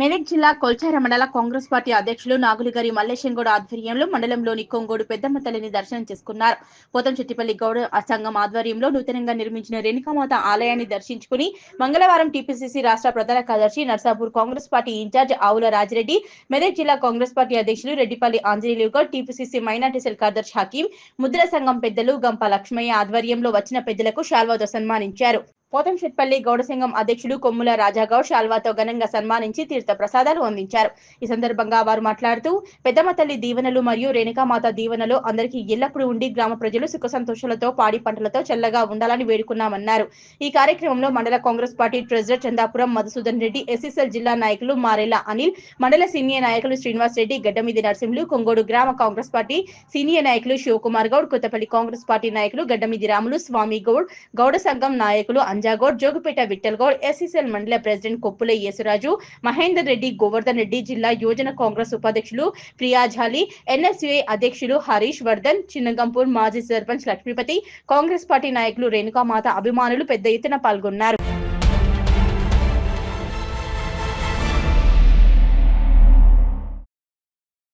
మెదక్ జిల్లా కొల్చార మండల Congress party అధ్యక్షులు నాగులిగారి మల్లేశంగౌడ ఆధ్వర్యంలో మండలంలోని కొంగోడు పెద్దమ్మ తల్లిని దర్శనం చేసుకున్నారు. పోతంచెట్టిపల్లి గౌడ సంఘం ఆధ్వర్యంలో నూతనంగా నిర్మించిన రేణుకామాత ఆలయాన్ని దర్శించుకుని మంగళవారం టీపీసీసీ రాష్ట్ర ప్రధాన కార్యదర్శి నర్సాపూర్ కాంగ్రెస్ పార్టీ ఇన్ఛార్జ్ ఆవుల రాజిరెడ్డి మెదక్ జిల్లా కాంగ్రెస్ పార్టీ అధ్యక్షులు Reddipalli Anjaneyulu Goud TPCC minority cell కార్యదర్శి హకీం ముద్ర సంఘం పెద్దలు గంప లక్ష్మయ్య ఆధ్వర్యంలో వచ్చిన పెద్దలకు శాల్వాతో సన్మానించారు. పోతంశెట్పల్లి గౌడ సంఘం అధ్యక్షుడు కొమ్ముల రాజాగౌడ్ శాల్వాతో ఘనంగా సన్మానించి తీర్థ ప్రసాదాలు అందించారు. ఈ సందర్భంగా వారు మాట్లాడుతూ పెద్దమ్మ తల్లి దీవెనలు మరియు రేణుకామాత దీవెనలు అందరికీ ఎల్లప్పుడూ ఉండి గ్రామ ప్రజలు సుఖ సంతోషాలతో పాడి పంటలతో చల్లగా ఉండాలని వేడుకున్నామన్నారు. ఈ కార్యక్రమంలో మండల Congress party treasurer Chandapuram Madhusudan Reddy SSL జిల్లా నాయకులు మారెల అనిల్ మండల సీనియర్ నాయకులు శ్రీనివాస్ రెడ్డి గడ్డమిది నరసింహులు కొంగోడు గ్రామ కాంగ్రెస్ పార్టీ సీనియర్ నాయకులు శివకుమార్ గౌడ్ కొత్తపల్లి కాంగ్రెస్ పార్టీ నాయకులు గడ్డమిది రాములు స్వామి గౌడ్ గౌడ సంఘం నాయకులు అంజాగౌడ్ జోగుపేట విఠల్గౌడ్ గౌడ్ మండల ప్రెసిడెంట్ కొప్పుల యేసురాజు మహేందర్ రెడ్డి గోవర్ధన్ రెడ్డి జిల్లా యువజన కాంగ్రెస్ ఉపాధ్యక్షులు ప్రియాజాలి ఎన్ఎస్యుఐ అధ్యక్షులు హరీష్ వర్ధన్ చిన్నగంపూర్ మాజీ సర్పంచ్ లక్ష్మీపతి కాంగ్రెస్ పార్టీ నాయకులు రేణుకామాత అభిమానులు పెద్ద ఎత్తున పాల్గొన్నారు.